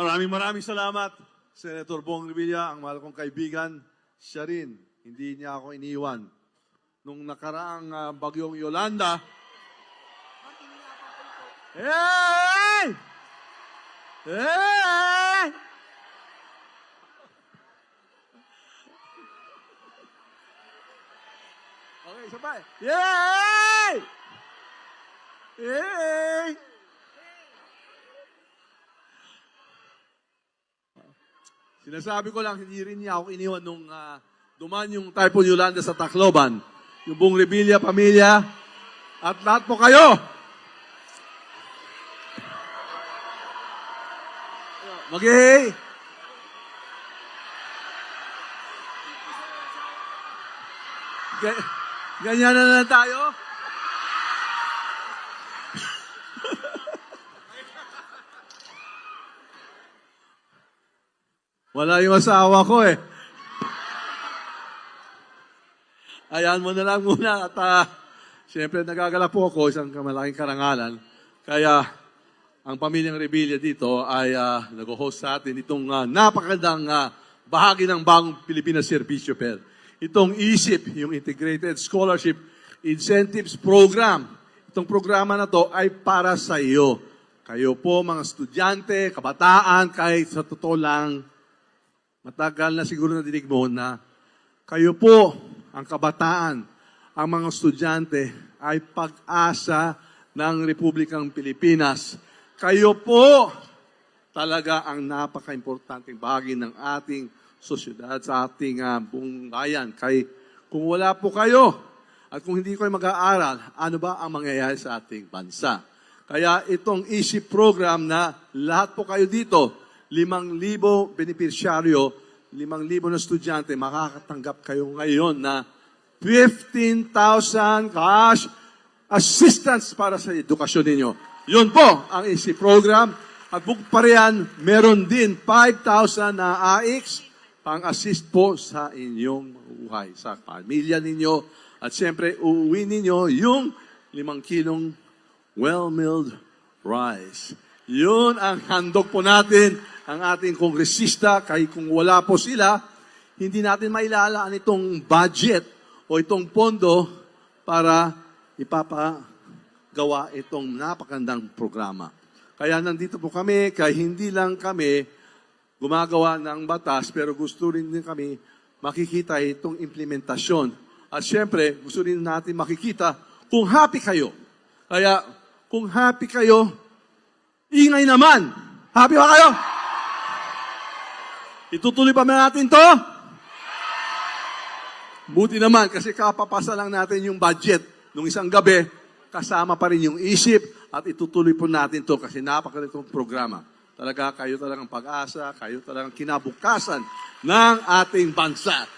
Maraming maraming salamat, Senator Bong Revilla, ang mahal kong kaibigan. Siya rin, hindi niya ako iniwan. Nung nakaraang ah, bagyong Yolanda, Hey! Hey! Okay, sabay. Yay! Yay! Sinasabi ko lang, hindi rin niya ako iniwan nung ah, duman yung Typhoon Yolanda sa Tacloban. Yung buong Revilla, pamilya, at lahat po kayo. Maghihi! Ga- Ganyan na lang tayo. Wala yung asawa ko eh. Ayan mo na lang muna at uh, siyempre nagagala po ako isang malaking karangalan. Kaya ang pamilyang Revilla dito ay uh, nag-host sa atin itong uh, napakagandang ah, bahagi ng bagong Pilipinas Servicio Fair. Itong ISIP, yung Integrated Scholarship Incentives Program. Itong programa na to ay para sa iyo. Kayo po mga estudyante, kabataan, kahit sa totoo lang, matagal na siguro nadinig mo na kayo po, ang kabataan, ang mga estudyante ay pag-asa ng Republikang Pilipinas. Kayo po talaga ang napaka-importanting bahagi ng ating sosyedad sa ating ah, buong bayan. Kay, kung wala po kayo at kung hindi kayo mag-aaral, ano ba ang mangyayari sa ating bansa? Kaya itong EASY program na lahat po kayo dito, limang libo beneficiaryo, limang libo na estudyante, makakatanggap kayo ngayon na 15,000 cash assistance para sa edukasyon ninyo. Yun po ang EASY program. At bukod pa riyan, meron din 5,000 na AX pang-assist po sa inyong buhay, sa pamilya ninyo. At siyempre, uuwi ninyo yung limang kilong well-milled rice. Yun ang handog po natin, ang ating kongresista, kahit kung wala po sila, hindi natin mailalaan itong budget o itong pondo para ipapagawa itong napakandang programa. Kaya nandito po kami, kaya hindi lang kami gumagawa ng batas, pero gusto rin din kami makikita itong implementasyon. At syempre, gusto rin natin makikita kung happy kayo. Kaya, kung happy kayo, ingay naman. Happy ba kayo? Itutuloy ba natin to? Buti naman kasi kapapasa lang natin yung budget nung isang gabi, kasama pa rin yung isip at itutuloy po natin to kasi napakalitong programa. Talaga kayo talagang pag-asa, kayo talagang kinabukasan ng ating bansa.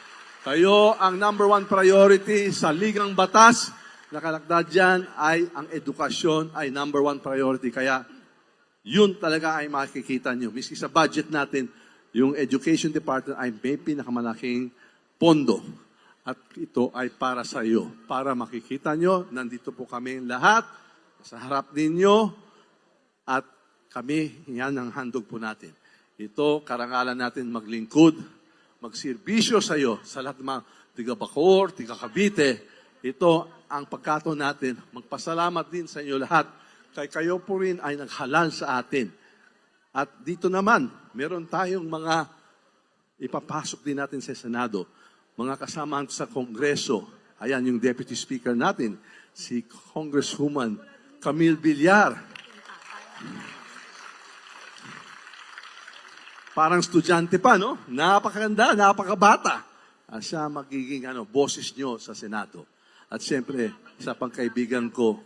Kayo ang number one priority sa Ligang Batas. Nakalagda dyan ay ang edukasyon ay number one priority. Kaya yun talaga ay makikita nyo. Miski sa budget natin, yung Education Department ay may pinakamalaking pondo. At ito ay para sa iyo. Para makikita nyo, nandito po kami lahat sa harap ninyo at kami, yan ang handog po natin. Ito, karangalan natin maglingkod, magserbisyo sa iyo, sa lahat ng mga tiga Bacoor, tiga Cavite. Ito ang pagkato natin. Magpasalamat din sa inyo lahat. Kay kayo po rin ay naghalal sa atin. At dito naman, meron tayong mga ipapasok din natin sa Senado. Mga kasamahan sa Kongreso. Ayan yung Deputy Speaker natin, si Congresswoman Camille Villar. Parang estudyante pa, no? Napakaganda, napakabata. Ah, siya magiging ano, boses nyo sa Senado. At siyempre, isa pang kaibigan ko,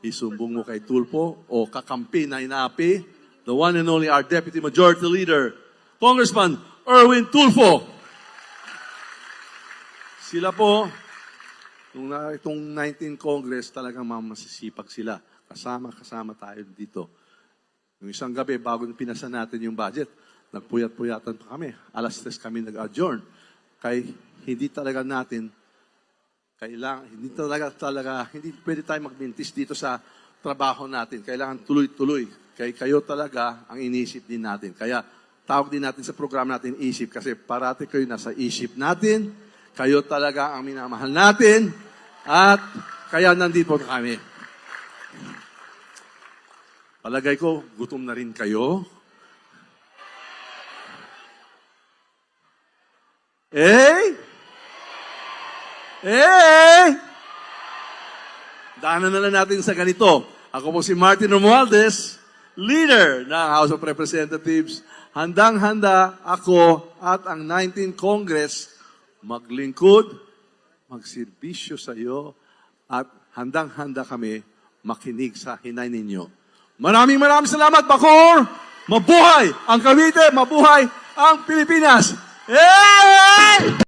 isumbong mo kay Tulpo o kakampi na inapi, the one and only our Deputy Majority Leader, Congressman Erwin Tulfo. Sila po, nung itong 19 Congress, talagang mamasisipag sila. Kasama-kasama tayo dito. Yung isang gabi, bago pinasa natin yung budget, nagpuyat-puyatan pa kami. Alas 3 kami nag-adjourn. Kay hindi talaga natin kailangan, hindi talaga talaga, hindi pwede tayo magmintis dito sa trabaho natin. Kailangan tuloy-tuloy. Kaya kayo talaga ang inisip din natin. Kaya tawag din natin sa programa natin isip kasi parati kayo nasa isip natin. Kayo talaga ang minamahal natin. At kaya nandito kami. Palagay ko, gutom na rin kayo. Eh? Eh? Daanan na lang natin sa ganito. Ako po si Martin Romualdez, leader ng House of Representatives. Handang-handa ako at ang 19th Congress maglingkod, magserbisyo sa iyo, at handang-handa kami makinig sa hinay ninyo. Maraming maraming salamat, Bakor! Mabuhay ang Cavite! Mabuhay ang Pilipinas! Hey!